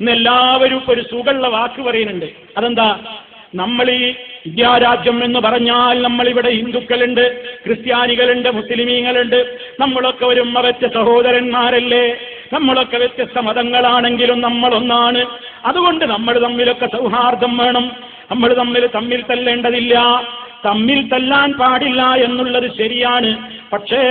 ഇന്ന് എല്ലാവരും ഒരു സുഖമുള്ള വാക്ക് പറയുന്നുണ്ട്. അതെന്താ? നമ്മൾ ഈ വിദ്യാരാജ്യം എന്ന് പറഞ്ഞാൽ നമ്മളിവിടെ ഹിന്ദുക്കളുണ്ട് ക്രിസ്ത്യാനികളുണ്ട് മുസ്ലിമീങ്ങളുണ്ട്. നമ്മളൊക്കെ ഒരു മവറ്റ സഹോദരന്മാരല്ലേ? നമ്മളൊക്കെ വ്യത്യസ്ത മതങ്ങളാണെങ്കിലും നമ്മളൊന്നാണ്. അതുകൊണ്ട് നമ്മൾ തമ്മിലൊക്കെ സൗഹാർദ്ദം വേണം. നമ്മൾ തമ്മിൽ തമ്മിൽ തല്ലേണ്ടതില്ല. തമ്മിൽ തല്ലാൻ പാടില്ല എന്നുള്ളത് ശരിയാണ്. പക്ഷേ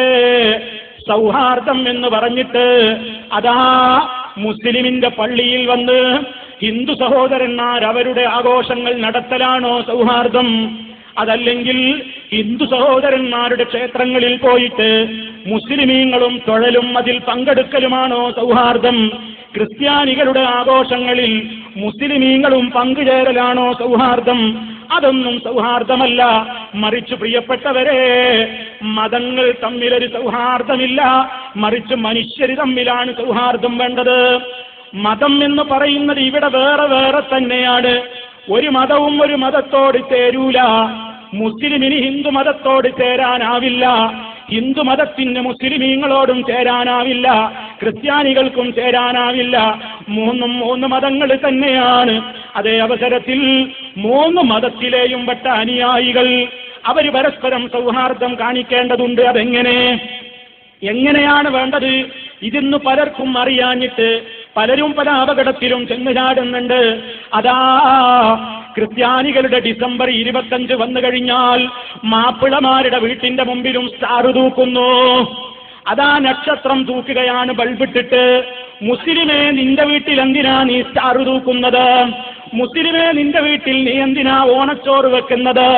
സൗഹാർദ്ദം എന്ന് പറഞ്ഞിട്ട് അതാ മുസ്ലിമിന്റെ പള്ളിയിൽ വന്ന് ഹിന്ദു സഹോദരന്മാർ അവരുടെ ആഘോഷങ്ങൾ നടത്തലാണോ സൗഹാർദ്ദം? അതല്ലെങ്കിൽ ഹിന്ദു സഹോദരന്മാരുടെ ക്ഷേത്രങ്ങളിൽ പോയിട്ട് മുസ്ലിമീങ്ങളും തൊഴലും അതിൽ പങ്കെടുക്കലുമാണോ സൗഹാർദ്ദം? ക്രിസ്ത്യാനികളുടെ ആഘോഷങ്ങളിൽ മുസ്ലിമീങ്ങളും പങ്കുചേരലാണോ സൗഹാർദ്ദം? അതൊന്നും സൗഹാർദ്ദമല്ല. മറിച്ച് പ്രിയപ്പെട്ടവരെ മതങ്ങൾ തമ്മിലൊരു സൗഹാർദ്ദമില്ല. മറിച്ച് മനുഷ്യർ തമ്മിലാണ് സൗഹാർദ്ദം വേണ്ടത്. മതം എന്ന് പറയുന്നത് ഇവിടെ വേറെ വേറെ തന്നെയാണ്. ഒരു മതവും ഒരു മതത്തോട് ചേരൂല. മുസ്ലിമിന് ഹിന്ദു മതത്തോട് ചേരാനാവില്ല. ഹിന്ദു മതത്തിന് മുസ്ലിമീങ്ങളോടും ചേരാനാവില്ല. ക്രിസ്ത്യാനികൾക്കും ചേരാനാവില്ല. മൂന്നും മൂന്ന് മതങ്ങൾ തന്നെയാണ്. അതേ അവസരത്തിൽ മൂന്ന് മതത്തിലെയും പെട്ട അനുയായികൾ. അവർ പരസ്പരം സൗഹാർദ്ദം കാണിക്കേണ്ടതുണ്ട് അതെങ്ങനെ? എങ്ങനെയാണ് വേണ്ടത്? ഇതിന്ന് പലർക്കും അറിയാഞ്ഞിട്ട് പലരും പല അപകടത്തിലും ചെന്ന് ചാടുന്നുണ്ട് അതാ ക്രിസ്ത്യാനികളുടെ ഡിസംബർ ഇരുപത്തഞ്ച് വന്നു കഴിഞ്ഞാൽ മാപ്പിളമാരുടെ വീട്ടിന്റെ മുമ്പിലും സ്റ്റാർ തൂക്കുന്നു. അതാ നക്ഷത്രം തൂക്കുകയാണ് ബൾബിട്ടിട്ട്. മുസ്ലിമേ നിന്റെ വീട്ടിൽ എന്തിനാ നീ സ്റ്റാർ തൂക്കുന്നത്? മുസ്ലിമേ നിന്റെ വീട്ടിൽ നീ എന്തിനാ ഓണച്ചോറ് വെക്കുന്നത്?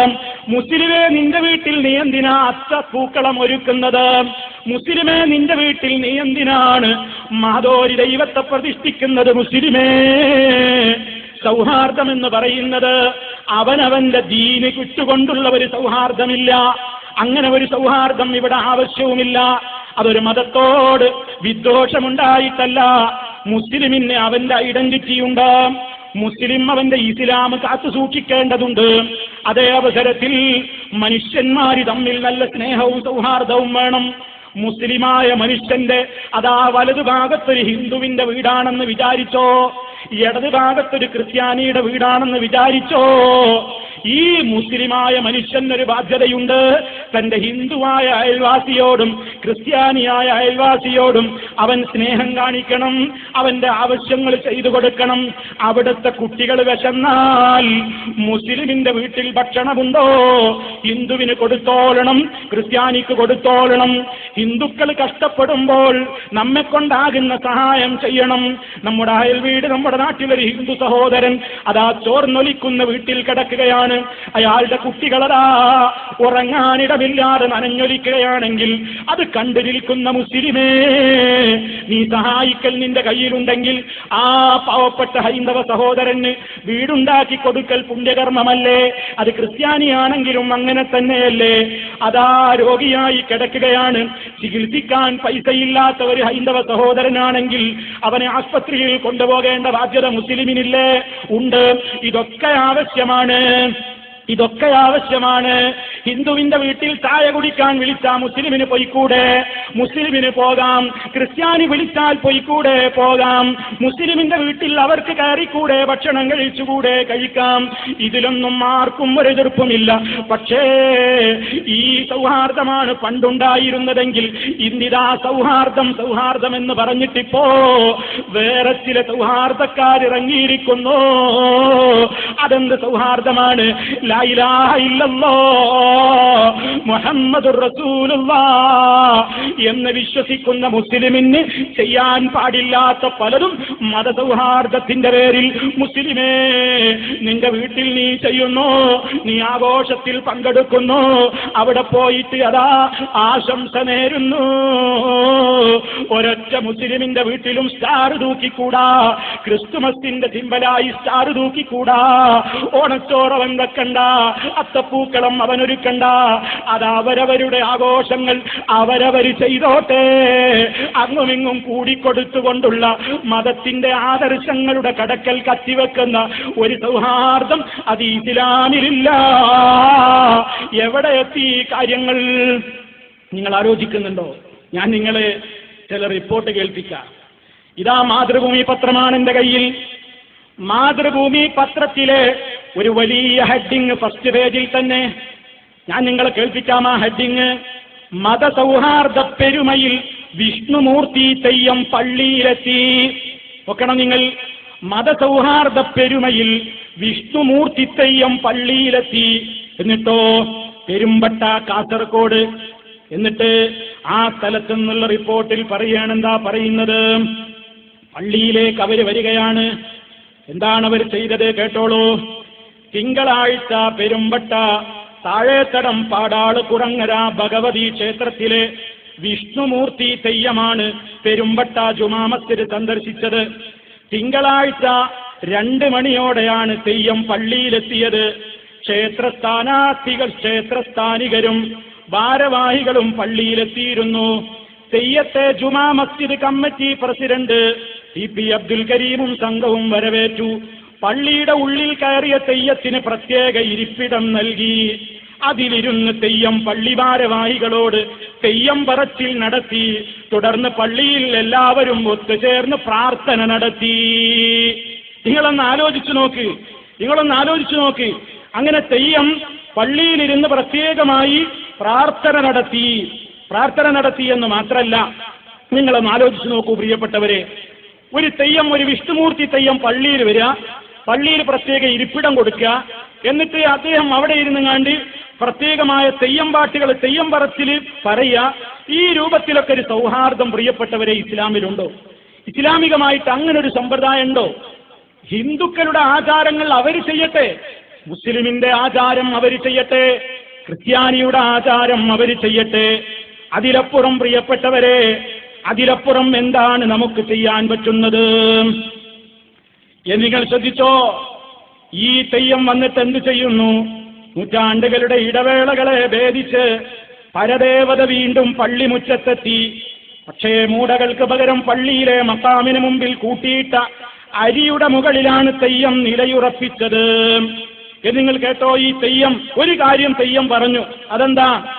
മുസ്ലിമേ നിന്റെ വീട്ടിൽ നീ എന്തിനാ അത്ത പൂക്കളം ഒരുക്കുന്നത്? മുസ്ലിമേ നിന്റെ വീട്ടിൽ നീ എന്തിനാണ് മാതോരി ദൈവത്തെ പ്രതിഷ്ഠിക്കുന്നത് മുസ്ലിമേ? സൗഹാർദ്ദം എന്ന് പറയുന്നത് അവനവന്റെ ദീന് കിട്ടുകൊണ്ടുള്ള ഒരു സൗഹാർദ്ദമില്ല. അങ്ങനെ ഒരു സൗഹാർദ്ദം ഇവിടെ ആവശ്യവുമില്ല. അതൊരു മതത്തോട് വിദ്വേഷമുണ്ടായിട്ടല്ല. മുസ്ലിമിന് അവന്റെ ഐഡന്റിറ്റി ഉണ്ട്. മുസ്ലിം അവന്റെ ഇസ്ലാം കാത്തു സൂക്ഷിക്കേണ്ടതുണ്ട്. അതേ അവസരത്തിൽ മനുഷ്യന്മാര് തമ്മിൽ നല്ല സ്നേഹവും സൗഹാർദ്ദവും വേണം. മുസ്ലിമായ മനുഷ്യന്റെ അതാ വലതു ഭാഗത്തൊരു ഹിന്ദുവിന്റെ വീടാണെന്ന് വിചാരിച്ചോ? ഇടത് ഭാഗത്തൊരു ക്രിസ്ത്യാനിയുടെ വീടാണെന്ന് വിചാരിച്ചോ? ഈ മുസ്ലിമായ മനുഷ്യനൊരു ബാധ്യതയുണ്ട്. തന്റെ ഹിന്ദുവായ അയൽവാസിയോടും ക്രിസ്ത്യാനിയായ അയൽവാസിയോടും അവൻ സ്നേഹം കാണിക്കണം അവന്റെ ആവശ്യങ്ങൾ ചെയ്തു കൊടുക്കണം. അവിടുത്തെ കുട്ടികൾ വിശന്നാൽ മുസ്ലിമിന്റെ വീട്ടിൽ ഭക്ഷണമുണ്ടോ? ഹിന്ദുവിന് കൊടുത്തോളണം ക്രിസ്ത്യാനിക്ക് കൊടുത്തോളണം. ഹിന്ദുക്കൾ കഷ്ടപ്പെടുമ്പോൾ നമ്മെ കൊണ്ടാകുന്ന സഹായം ചെയ്യണം. നമ്മുടെ അയൽ വീട് നമ്മുടെ നാട്ടിലൊരു ഹിന്ദു സഹോദരൻ അതാ ചോർന്നൊലിക്കുന്ന വീട്ടിൽ കിടക്കുകയാണ്. അയാളുടെ കുട്ടികളതാ ഉറങ്ങാനിടമില്ലാതെ നനഞ്ഞൊലിക്കുകയാണെങ്കിൽ അത് കണ്ടു നിൽക്കുന്ന മുസ്ലിമേ നീ സഹായിക്കൽ നിന്റെ കയ്യിലുണ്ടെങ്കിൽ ആ പാവപ്പെട്ട ഹൈന്ദവ സഹോദരന് വീടുണ്ടാക്കി കൊടുക്കൽ പുണ്യകർമ്മമല്ലേ? അത് ക്രിസ്ത്യാനിയാണെങ്കിലും അങ്ങനെ തന്നെയല്ലേ? അതാ രോഗിയായി കിടക്കുകയാണ്. ചികിത്സിക്കാൻ പൈസയില്ലാത്ത ഒരു ഹൈന്ദവ സഹോദരനാണെങ്കിൽ അവനെ ആസ്പത്രിയിൽ കൊണ്ടുപോകേണ്ട ബാധ്യത മുസ്ലിമിനില്ലേ? ഉണ്ട്. ഇതൊക്കെ ആവശ്യമാണ്. ഇതൊക്കെ ആവശ്യമാണ്. ഹിന്ദുവിന്റെ വീട്ടിൽ ചായ കുടിക്കാൻ വിളിച്ചാൽ മുസ്ലിമിന് പൊയ്ക്കൂടെ? മുസ്ലിമിന് പോകാം. ക്രിസ്ത്യാനി വിളിച്ചാൽ പൊയ്ക്കൂടെ? പോകാം. മുസ്ലിമിന്റെ വീട്ടിൽ അവർക്ക് കയറിക്കൂടെ? ഭക്ഷണം കഴിച്ചുകൂടെ? കഴിക്കാം. ഇതിലൊന്നും ആർക്കും ഒരു എതിർപ്പുമില്ല. പക്ഷേ ഈ സൗഹാർദ്ദമാണ് പണ്ടുണ്ടായിരുന്നതെങ്കിൽ ഇന്നിതാ സൗഹാർദ്ദം സൗഹാർദ്ദം എന്ന് പറഞ്ഞിട്ടിപ്പോ വേറെ ചില സൗഹാർദ്ദക്കാരിറങ്ങിയിരിക്കുന്നു. അതെന്ത് സൗഹാർദ്ദമാണ്? ലൈലാ ഇല്ലല്ലോ. റസൂലുള്ളാ എന്ന് വിശ്വസിക്കുന്ന മുസ്ലിമിന് ചെയ്യാൻ പാടില്ലാത്ത പലതും മതസൗഹാർദ്ദത്തിന്റെ പേരിൽ മുസ്ലിമേ നിന്റെ വീട്ടിൽ നീ ചെയ്യുന്നു നീ ആഘോഷത്തിൽ പങ്കെടുക്കുന്നു അവിടെ പോയിട്ട് അതാ ആശംസ നേരുന്നു. ഒരൊറ്റ മുസ്ലിമിന്റെ വീട്ടിലും സ്റ്റാർ തൂക്കിക്കൂടാ ക്രിസ്തുമസിന്റെ സിമ്പലായി സ്റ്റാർ തൂക്കിക്കൂടാ ഓണച്ചോറവൻ വെക്കണ്ട അത്തപ്പൂക്കളം അവനൊരുക്കണ്ട അത് അവരവരുടെ ആഘോഷങ്ങൾ അവരവര് ചെയ്തോട്ടെ. അങ്ങുമിങ്ങും കൂടിക്കൊടുത്തുകൊണ്ടുള്ള മതത്തിന്റെ ആദർശങ്ങളുടെ കടക്കൽ കത്തിവെക്കുന്ന ഒരു സൗഹാർദ്ദം അത് ഇസ്ലാമിലില്ല. എവിടെ എത്തി ഈ കാര്യങ്ങൾ? നിങ്ങൾ ആലോചിക്കുന്നുണ്ടോ? ഞാൻ നിങ്ങളെ ചില റിപ്പോർട്ട് കേൾപ്പിക്കാം. ഇതാ മാതൃഭൂമി പത്രമാണ് എന്റെ കയ്യിൽ. മാതൃഭൂമി പത്രത്തിലെ ഒരു വലിയ ഹെഡിങ് ഫസ്റ്റ് പേജിൽ തന്നെ ഞാൻ നിങ്ങളെ കേൾപ്പിക്കാം ആ ഹെഡിങ്? മതസൗഹാർദ്ദ പെരുമയിൽ വിഷ്ണുമൂർത്തി തെയ്യം പള്ളിയിലെത്തി. നോക്കണം നിങ്ങൾ. മതസൗഹാർദ്ദ പെരുമയിൽ വിഷ്ണുമൂർത്തി തെയ്യം പള്ളിയിലെത്തി. എന്നിട്ടോ? പെരുമ്പട്ട കാസർകോട് എന്നിട്ട് ആ സ്ഥലത്തു നിന്നുള്ള റിപ്പോർട്ടിൽ പറയുകയാണ് എന്താ പറയുന്നത്? പള്ളിയിലേക്ക് അവർ വരികയാണ്. എന്താണ് അവർ ചെയ്തത് കേട്ടോളൂ. തിങ്കളാഴ്ച പെരുമ്പട്ട താഴേത്തടം പാടാൾ കുറങ്ങര ഭഗവതി ക്ഷേത്രത്തിലെ വിഷ്ണുമൂർത്തി തെയ്യമാണ് പെരുമ്പട്ട ജുമാമസ്തിര് സന്ദർശിച്ചത്. തിങ്കളാഴ്ച രണ്ട് മണിയോടെയാണ് തെയ്യം പള്ളിയിലെത്തിയത്. ക്ഷേത്രസ്ഥാനാർത്ഥികൾ ക്ഷേത്രസ്ഥാനികരും ഭാരവാഹികളും പള്ളിയിലെത്തിയിരുന്നു. തെയ്യത്തെ Juma Masjid committee president T P Abdul കരീമും സംഘവും വരവേറ്റു. പള്ളിയുടെ ഉള്ളിൽ കയറിയ തെയ്യത്തിന് പ്രത്യേക ഇരിപ്പിടം നൽകി. അതിലിരുന്ന് തെയ്യം പള്ളി ഭാരവാഹികളോട് തെയ്യം പറച്ചിൽ നടത്തി. തുടർന്ന് പള്ളിയിൽ എല്ലാവരും ഒത്തുചേർന്ന് പ്രാർത്ഥന നടത്തി. നിങ്ങളൊന്ന് ആലോചിച്ചു നോക്ക്. നിങ്ങളൊന്ന് ആലോചിച്ചു നോക്ക്. അങ്ങനെ തെയ്യം പള്ളിയിലിരുന്ന് പ്രത്യേകമായി പ്രാർത്ഥന നടത്തി. പ്രാർത്ഥന നടത്തി എന്ന് മാത്രമല്ല നിങ്ങളൊന്ന് ആലോചിച്ചു നോക്കൂ പ്രിയപ്പെട്ടവരെ. ഒരു തെയ്യം ഒരു വിഷ്ണുമൂർത്തി തെയ്യം പള്ളിയിൽ വരിക. പള്ളിയിൽ പ്രത്യേക ഇരിപ്പിടം കൊടുക്കുക എന്നിട്ട് അദ്ദേഹം അവിടെ ഇരുന്ന് കണ്ട് പ്രത്യേകമായ തെയ്യം പാട്ടുകൾ തെയ്യം പറച്ചിൽ പറയുക. ഈ രൂപത്തിലൊക്കെ ഒരു സൗഹാർദ്ദം പ്രിയപ്പെട്ടവരെ ഇസ്ലാമിലുണ്ടോ? ഇസ്ലാമികമായിട്ട് അങ്ങനെ ഒരു സമ്പ്രദായം ഉണ്ടോ? ഹിന്ദുക്കളുടെ ആചാരങ്ങൾ അവർ ചെയ്യട്ടെ. മുസ്ലിമിന്റെ ആചാരം അവർ ചെയ്യട്ടെ. ക്രിസ്ത്യാനിയുടെ ആചാരം അവർ ചെയ്യട്ടെ. അതിലപ്പുറം പ്രിയപ്പെട്ടവരെ അതിലപ്പുറം എന്താണ് നമുക്ക് ചെയ്യാൻ പറ്റുന്നത്? നിങ്ങൾ ശ്രദ്ധിച്ചോ? ഈ തെയ്യം വന്നിട്ട് എന്ത് ചെയ്യുന്നു? നൂറ്റാണ്ടുകളുടെ ഇടവേളകളെ ഭേദിച്ച് പരദേവത വീണ്ടും പള്ളിമുറ്റത്തെത്തി പക്ഷേ മൂടകൾക്ക് പകരം പള്ളിയിലെ മക്കാമിന് മുമ്പിൽ കൂട്ടിയിട്ട അരിയുടെ മുകളിലാണ് തെയ്യം നിലയുറപ്പിച്ചത്. എന്ന് നിങ്ങൾ കേട്ടോ? ഈ തെയ്യം ഒരു കാര്യം തെയ്യം പറഞ്ഞു. അതെന്താ?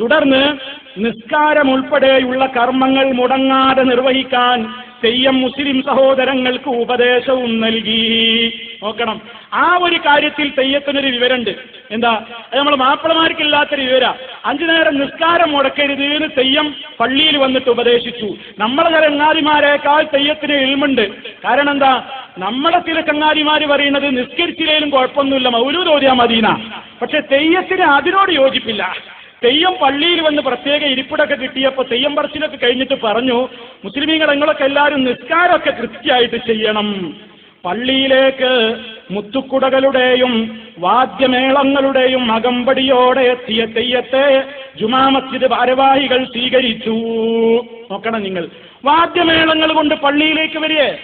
തുടർന്ന് നിസ്കാരം ഉൾപ്പെടെയുള്ള കർമ്മങ്ങൾ മുടങ്ങാതെ നിർവഹിക്കാൻ തെയ്യം മുസ്ലിം സഹോദരങ്ങൾക്ക് ഉപദേശവും നൽകി. നോക്കണം. ആ ഒരു കാര്യത്തിൽ തെയ്യത്തിനൊരു വിവരമുണ്ട്. എന്താ? അത് നമ്മൾ മാപ്പിളമാർക്കില്ലാത്തൊരു വിവര. അഞ്ചു നേരം നിസ്കാരം മുടക്കരുത് എന്ന് തെയ്യം പള്ളിയിൽ വന്നിട്ട് ഉപദേശിച്ചു. നമ്മളെ ചില ചങ്ങാതിമാരെക്കാൾ തെയ്യത്തിന് എൽമുണ്ട്. കാരണം എന്താ? നമ്മളെ ചില ചങ്ങാതിമാർ പറയുന്നത് നിസ്കരിച്ചില്ലേലും കുഴപ്പമൊന്നുമില്ല മൗലൂദ് ഓതിയാ മദീന പക്ഷെ തെയ്യത്തിന് അതിനോട് യോജിപ്പില്ല. തെയ്യം പള്ളിയിൽ വന്ന് പ്രത്യേക ഇരിപ്പിടൊക്കെ കിട്ടിയപ്പോൾ തെയ്യം പറച്ചിലൊക്കെ കഴിഞ്ഞിട്ട് പറഞ്ഞു മുസ്ലിമീങ്ങൾ നിങ്ങളൊക്കെ എല്ലാവരും നിസ്കാരമൊക്കെ കൃത്യമായിട്ട് ചെയ്യണം. പള്ളിയിലേക്ക് മുത്തുക്കുടകളുടെയും വാദ്യമേളങ്ങളുടെയും അകമ്പടിയോടെ എത്തിയ തെയ്യത്തെ ജുമാ മസ്ജിദ് ഭാരവാഹികൾ സ്വീകരിച്ചു. നോക്കണം നിങ്ങൾ. വാദ്യമേളങ്ങൾ കൊണ്ട് പള്ളിയിലേക്ക് വരികയെ.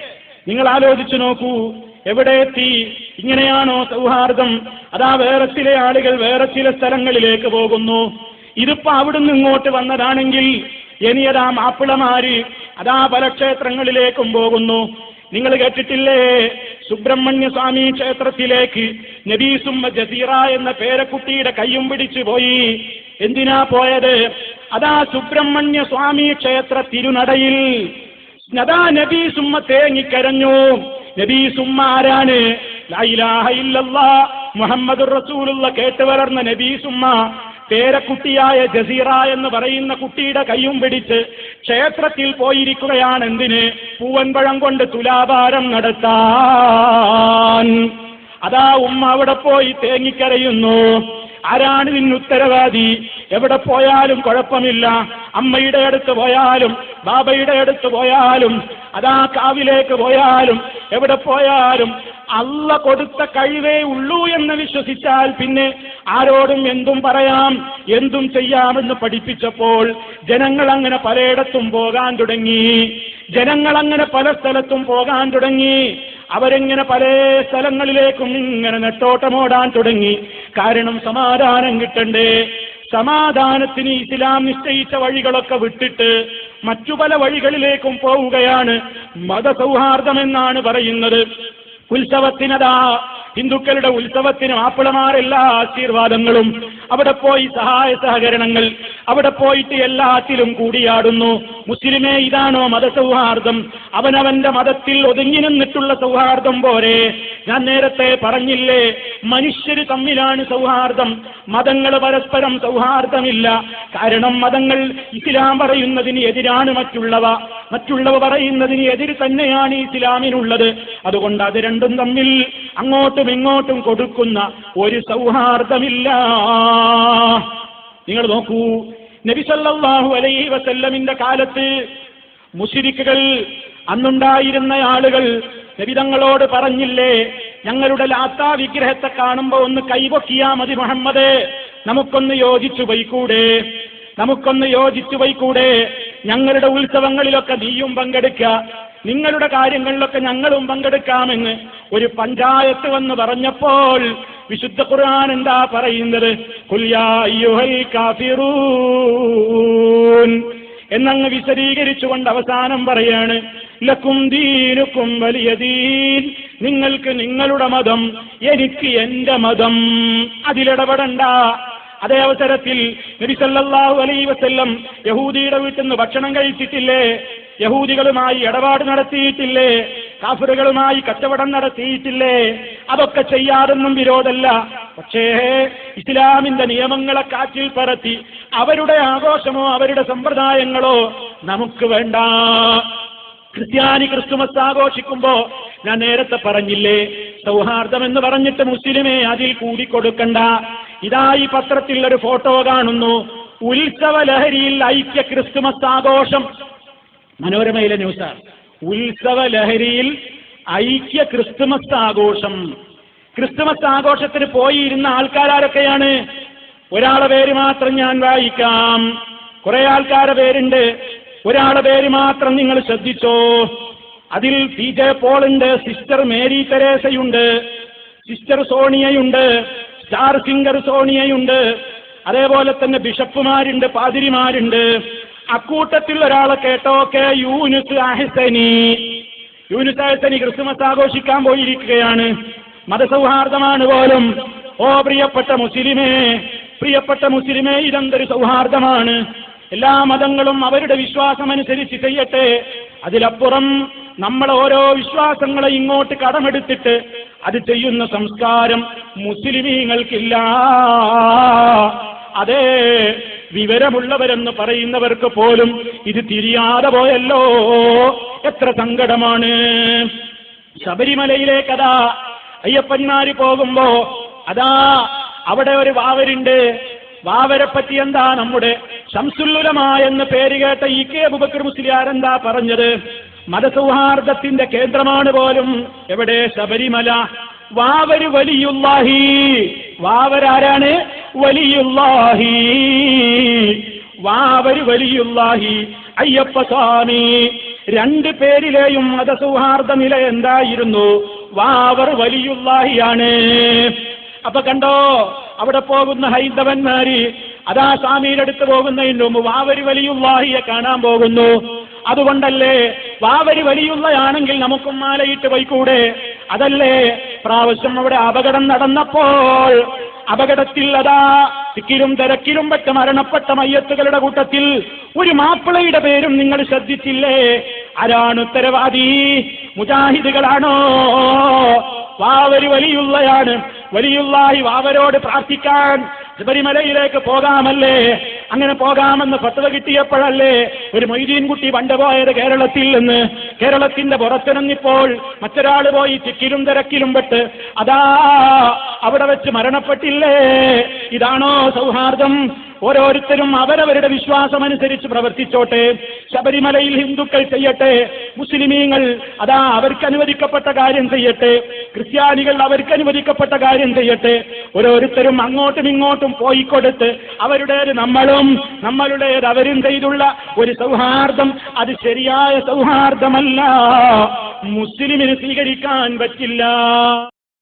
നിങ്ങൾ ആലോചിച്ചു നോക്കൂ. എവിടെ എത്തി ഇങ്ങനെയാണോ സൗഹാർദ്ദം. അതാ വേറെ ചില ആളുകൾ വേറെ ചില സ്ഥലങ്ങളിലേക്ക് പോകുന്നു. ഇതിപ്പോ അവിടുന്ന് ഇങ്ങോട്ട് വന്നതാണെങ്കിൽ ഇനി അതാ മാപ്പിളമാര് അതാ പല ക്ഷേത്രങ്ങളിലേക്കും പോകുന്നു. നിങ്ങൾ കേട്ടിട്ടില്ലേ? സുബ്രഹ്മണ്യ സ്വാമി ക്ഷേത്രത്തിലേക്ക് നബീസുമ്മ ജസീറ എന്ന പേരക്കുട്ടിയുടെ കയ്യും പിടിച്ചു പോയി. എന്തിനാ പോയത്? അതാ സുബ്രഹ്മണ്യ സ്വാമി ക്ഷേത്ര തിരുനടയിൽ. അതാ നബീസുമ്മ തേങ്ങിക്കരഞ്ഞു ഇല്ലല്ലാ. മുഹമ്മദ് റസൂലുള്ള കേട്ട് വളർന്ന നബീസുമ്മ പേരക്കുട്ടിയായ ജസീറ എന്ന് പറയുന്ന കുട്ടിയുടെ കയ്യും പിടിച്ച് ക്ഷേത്രത്തിൽ പോയിരിക്കുകയാണ് എന്തിന്? പൂവൻപഴം കൊണ്ട് തുലാഭാരം നടത്താൻ. അതാ ഉമ്മ അവിടെ പോയി തേങ്ങിക്കരയുന്നു. ആരാണ് ഇതിന് ഉത്തരവാദി എവിടെ പോയാലും കുഴപ്പമില്ല. അമ്മയുടെ അടുത്ത് പോയാലും ബാബയുടെ അടുത്ത് പോയാലും അതാ കാവിലേക്ക് പോയാലും എവിടെ പോയാലും അല്ല കൊടുത്ത കഴിവേ ഉള്ളൂ എന്ന് വിശ്വസിച്ചാൽ പിന്നെ ആരോടും എന്തും പറയാം എന്തും ചെയ്യാമെന്ന് പഠിപ്പിച്ചപ്പോൾ ജനങ്ങൾ അങ്ങനെ പലയിടത്തും പോകാൻ തുടങ്ങി. ജനങ്ങൾ അങ്ങനെ പല സ്ഥലത്തും പോകാൻ തുടങ്ങി. അവരെങ്ങനെ പല സ്ഥലങ്ങളിലേക്കും ഇങ്ങനെ നെട്ടോട്ടമോടാൻ തുടങ്ങി. കാരണം സമാധാനം കിട്ടണ്ടേ. സമാധാനത്തിന് ഇസ്ലാം നിശ്ചയിച്ച വഴികളൊക്കെ വിട്ടിട്ട് മറ്റു പല വഴികളിലേക്കും പോവുകയാണ് മതസൗഹാർദ്ദമെന്നാണ് പറയുന്നത്. ഉത്സവത്തിനതാ ഹിന്ദുക്കളുടെ ഉത്സവത്തിന് മാപ്പിളമാരെല്ലാ ആശീർവാദങ്ങളും അവിടെ പോയി സഹായ സഹകരണങ്ങൾ അവിടെ പോയിട്ട് എല്ലാത്തിലും കൂടിയാടുന്നു. മുസ്ലിമേ ഇതാണോ മതസൗഹാർദ്ദം? അവനവന്റെ മതത്തിൽ ഒതുങ്ങി നിന്നിട്ടുള്ള സൗഹാർദ്ദം പോരെ. ഞാൻ നേരത്തെ പറഞ്ഞില്ലേ മനുഷ്യർ തമ്മിലാണ് സൗഹാർദ്ദം. മതങ്ങൾ പരസ്പരം സൗഹാർദ്ദമില്ല. കാരണം മതങ്ങൾ ഇസ്ലാം പറയുന്നതിന് എതിരാണ് മറ്റുള്ളവ. മറ്റുള്ളവ പറയുന്നതിന് എതിര് തന്നെയാണ് ഇസ്ലാമിനുള്ളത്. അതുകൊണ്ട് അത് രണ്ടും തമ്മിൽ അങ്ങോട്ടും ഇങ്ങോട്ടും കൊടുക്കുന്ന ഒരു സൗഹാർദ്ദമില്ല. നിങ്ങൾ നോക്കൂ. നബിസല്ലാഹു അലൈഹി വസല്ലമിന്റെ കാലത്ത് മുഷിരിക്കുകൾ അന്നുണ്ടായിരുന്ന ആളുകൾ നബിതങ്ങളോട് പറഞ്ഞില്ലേ ഞങ്ങളുടെ ലാത്താ വിഗ്രഹത്തെ കാണുമ്പോ ഒന്ന് കൈപൊക്കിയാ മതി മുഹമ്മദ്. നമുക്കൊന്ന് യോജിച്ചു പോയിക്കൂടെ. നമുക്കൊന്ന് യോജിച്ചു പോയിക്കൂടെ. ഞങ്ങളുടെ ഉത്സവങ്ങളിലൊക്കെ നീയും പങ്കെടുക്കുക നിങ്ങളുടെ കാര്യങ്ങളിലൊക്കെ ഞങ്ങളും പങ്കെടുക്കാമെന്ന് ഒരു പഞ്ചായത്ത് വന്ന് പറഞ്ഞപ്പോൾ വിശുദ്ധ ഖുർആൻ എന്താ പറയുന്നത്? എന്നങ്ങ് വിശദീകരിച്ചുകൊണ്ട് അവസാനം പറയാണ് ലക്കും ദീനുക്കും വലിയ ദീൻ നിങ്ങൾക്ക് നിങ്ങളുടെ മതം എനിക്ക് എന്റെ മതം. അതിലിടപെടണ്ട. അതേ അവസരത്തിൽ നബി സല്ലല്ലാഹു അലൈഹി വസല്ലം യഹൂദിയുടെ വീട്ടിൽ നിന്ന് ഭക്ഷണം കഴിച്ചിട്ടില്ലേ? യഹൂദികളുമായി ഇടപാട് നടത്തിയിട്ടില്ലേ? കാഫറുകളുമായി കച്ചവടം നടത്തിയിട്ടില്ലേ? അതൊക്കെ ചെയ്യാതൊന്നും വിരോധമല്ല. പക്ഷേ ഇസ്ലാമിന്റെ നിയമങ്ങളെ കാറ്റിൽ പറത്തി അവരുടെ ആഘോഷമോ അവരുടെ സമ്പ്രദായങ്ങളോ നമുക്ക് വേണ്ട. ക്രിസ്ത്യാനി ക്രിസ്തുമസ് ആഘോഷിക്കുമ്പോ ഞാൻ നേരത്തെ പറഞ്ഞില്ലേ? സൗഹാർദ്ദം എന്ന് പറഞ്ഞിട്ട് മുസ്ലിമെ അതിൽ കൂടിക്കൊടുക്കണ്ട. ഇതാ ഈ പത്രത്തിൽ ഒരു ഫോട്ടോ കാണുന്നു. ഉത്സവ ലഹരിയിൽ ഐക്യ ക്രിസ്തുമസ് ആഘോഷം മനോരമയിലെ ന്യൂസാണ്. ഉത്സവ ലഹരിയിൽ ഐക്യ ക്രിസ്തുമസ് ആഘോഷം ക്രിസ്തുമസ് ആഘോഷത്തിന് പോയി പോയിരുന്ന ആൾക്കാരൊക്കെയാണ് ഒരാളെ പേര് മാത്രം ഞാൻ വായിക്കാം. കുറെ ആൾക്കാരെ പേരുണ്ട്. ഒരാളെ പേര് മാത്രം നിങ്ങൾ ശ്രദ്ധിച്ചോ. അതിൽ പി ജെ പോളുണ്ട് സിസ്റ്റർ മേരി തെരേസയുണ്ട് സിസ്റ്റർ സോണിയയുണ്ട് സ്റ്റാർ സിംഗർ സോണിയയുണ്ട് അതേപോലെ തന്നെ ബിഷപ്പുമാരുണ്ട് പാതിരിമാരുണ്ട്. അക്കൂട്ടത്തിൽ ഒരാളെ കേട്ടോക്കെ യൂനുസ് അഹിസനി. യൂനുസ് അഹസനി ക്രിസ്തുമസ് ആഘോഷിക്കാൻ പോയിരിക്കുകയാണ്. മതസൗഹാർദ്ദമാണ് പോലും. ഓ പ്രിയപ്പെട്ട മുസ്ലിമേ പ്രിയപ്പെട്ട മുസ്ലിമേ ഇതെന്തൊരു സൗഹാർദ്ദമാണ്. എല്ലാ മതങ്ങളും അവരുടെ വിശ്വാസം അനുസരിച്ച് ചെയ്യട്ടെ. അതിലപ്പുറം നമ്മൾ ഓരോ വിശ്വാസങ്ങളെ ഇങ്ങോട്ട് കടമെടുത്തിട്ട് അത് ചെയ്യുന്ന സംസ്കാരം മുസ്ലിമീങ്ങൾക്കില്ല. അതേ വിവരമുള്ളവരെന്ന് പറയുന്നവർക്ക് പോലും ഇത് തിരിയാതെ പോയല്ലോ. എത്ര സങ്കടമാണ്. ശബരിമലയിലേക്കതാ അയ്യപ്പന്മാര് പോകുമ്പോ അതാ അവിടെ ഒരു വാവരുണ്ട്. വാവരെപ്പറ്റി എന്താ നമ്മുടെ ശംസുല്ലുലമ എന്ന് പേര് കേട്ട ഇ കെ അബുബക്കർ മുസ്ലിയാർ എന്താ പറഞ്ഞത്? മതസൗഹാർദ്ദത്തിന്റെ കേന്ദ്രമാണ് പോലും എവിടെ ശബരിമല. വാവര് വലിയുല്ലാഹി വാവരാരാണ്? വലിയുല്ലാഹി വാവര് വലിയുല്ലാഹി അയ്യപ്പ സ്വാമി. രണ്ട് പേരിലെയും മതസൗഹാർദ്ദ നില എന്തായിരുന്നു? വാവർ വലിയുള്ളാഹിയാണ്. അപ്പൊ കണ്ടോ അവിടെ പോകുന്ന ഹൈന്ദവന്മാര് അതാ സ്വാമിയുടെ അടുത്ത് പോകുന്നതിന് മുമ്പ് വാവരി വലിയുള്ളാഹിയെ കാണാൻ പോകുന്നു. അതുകൊണ്ടല്ലേ വാവരി വലിയുള്ളയാണെങ്കിൽ നമുക്കും മാലയിട്ട് പോയിക്കൂടെ അതല്ലേ? പ്രാവശ്യം അവിടെ അപകടം നടന്നപ്പോൾ അപകടത്തിൽ അതാ തിക്കിലും തിരക്കിലും പെട്ട് മരണപ്പെട്ട മയ്യത്തുകളുടെ കൂട്ടത്തിൽ ഒരു മാപ്പിളയുടെ പേരും നിങ്ങൾ ശ്രദ്ധിച്ചില്ലേ? ആരാണ് ഉത്തരവാദി? മുജാഹിദുകളാണോ? വാവര് വലിയുള്ളയാണ്. വലിയുള്ളായി വാവരോട് പ്രാർത്ഥിക്കാൻ ശബരിമലയിലേക്ക് പോകാമല്ലേ? അങ്ങനെ പോകാമെന്ന് പത്തവ കിട്ടിയപ്പോഴല്ലേ ഒരു മൊയ്തീൻ കുട്ടി പണ്ട് പോയത് കേരളത്തിൽ നിന്ന്. കേരളത്തിന്റെ പുറത്തിറങ്ങിപ്പോൾ മറ്റൊരാൾ പോയി ചിക്കിലും തിരക്കിലും പെട്ട് അതാ അവിടെ വെച്ച് മരണപ്പെട്ടില്ലേ? ഇതാണോ സൗഹാർദ്ദം? ഓരോരുത്തരും അവരവരുടെ വിശ്വാസമനുസരിച്ച് പ്രവർത്തിച്ചോട്ടെ. ശബരിമലയിൽ ഹിന്ദുക്കൾ ചെയ്യട്ടെ മുസ്ലിമീങ്ങൾ അതാ അവർക്ക് അനുവദിക്കപ്പെട്ട കാര്യം ചെയ്യട്ടെ ക്രിസ്ത്യാനികൾ അവർക്ക് അനുവദിക്കപ്പെട്ട കാര്യം ചെയ്യട്ടെ. ഓരോരുത്തരും അങ്ങോട്ടും ഇങ്ങോട്ടും പോയി കൊടുത്ത് അവരുടേത് നമ്മളും നമ്മളുടേത് അവരും ചെയ്തുള്ള ഒരു സൗഹാർദ്ദം. അത് ശരിയായ സൗഹാർദ്ദമല്ല. മുസ്ലിമിന് സ്വീകരിക്കാൻ പറ്റില്ല.